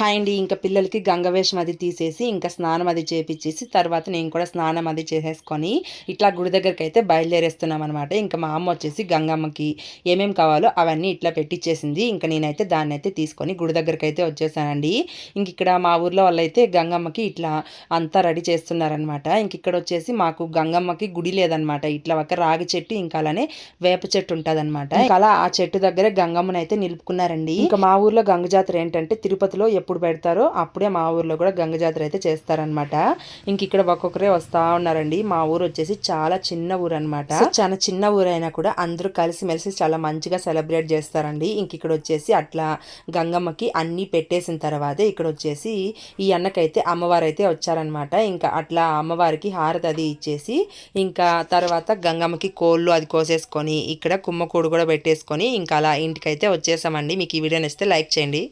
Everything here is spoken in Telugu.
హాయ్ అండి ఇంకా పిల్లలకి గంగవేషం అది తీసేసి ఇంకా స్నానం అది చేపించేసి తర్వాత నేను కూడా స్నానం అది చేసేసుకొని ఇట్లా గుడి దగ్గరికి అయితే బయలుదేరేస్తున్నాం అనమాట ఇంకా మా అమ్మ వచ్చేసి గంగమ్మకి ఏమేమి కావాలో అవన్నీ ఇట్లా పెట్టించేసింది ఇంకా నేనైతే దాన్ని అయితే తీసుకొని గుడి దగ్గరికి అయితే వచ్చేసానండి. ఇంక ఇక్కడ మా ఊర్లో వాళ్ళైతే గంగమ్మకి ఇట్లా అంతా రెడీ చేస్తున్నారనమాట ఇంక ఇక్కడ వచ్చేసి మాకు గంగమ్మకి గుడి లేదనమాట ఇట్లా ఒక రాగి చెట్టు ఇంకా అలానే వేప చెట్టు ఉంటుంది అనమాట అలా ఆ చెట్టు దగ్గర గంగమ్మనైతే నిలుపుకున్నారండి. ఇంకా మా ఊర్లో గంగ జాతర ఏంటంటే తిరుపతిలో ఎప్పుడు పెడతారో అప్పుడే మా ఊర్లో కూడా గంగ జాతర అయితే చేస్తారనమాట ఇంక ఇక్కడ ఒక్కొక్కరే వస్తూ ఉన్నారండి. మా ఊరు వచ్చేసి చాలా చిన్న ఊరు అనమాట చాలా చిన్న ఊరైనా కూడా అందరూ కలిసిమెలిసి చాలా మంచిగా సెలబ్రేట్ చేస్తారండి. ఇంక ఇక్కడ వచ్చేసి అట్లా గంగమ్మకి అన్నీ పెట్టేసిన తర్వాతే ఇక్కడ వచ్చేసి ఈ అన్నకైతే అమ్మవారు అయితే వచ్చారనమాట ఇంకా అట్లా అమ్మవారికి హారతి అది ఇచ్చేసి ఇంకా తర్వాత గంగమ్మకి కోళ్ళు అది కోసేసుకొని ఇక్కడ కుమ్మకూడు కూడా పెట్టేసుకొని ఇంకా అలా ఇంటికైతే వచ్చేసామండి. మీకు ఈ వీడియో నచ్చితే లైక్ చేయండి.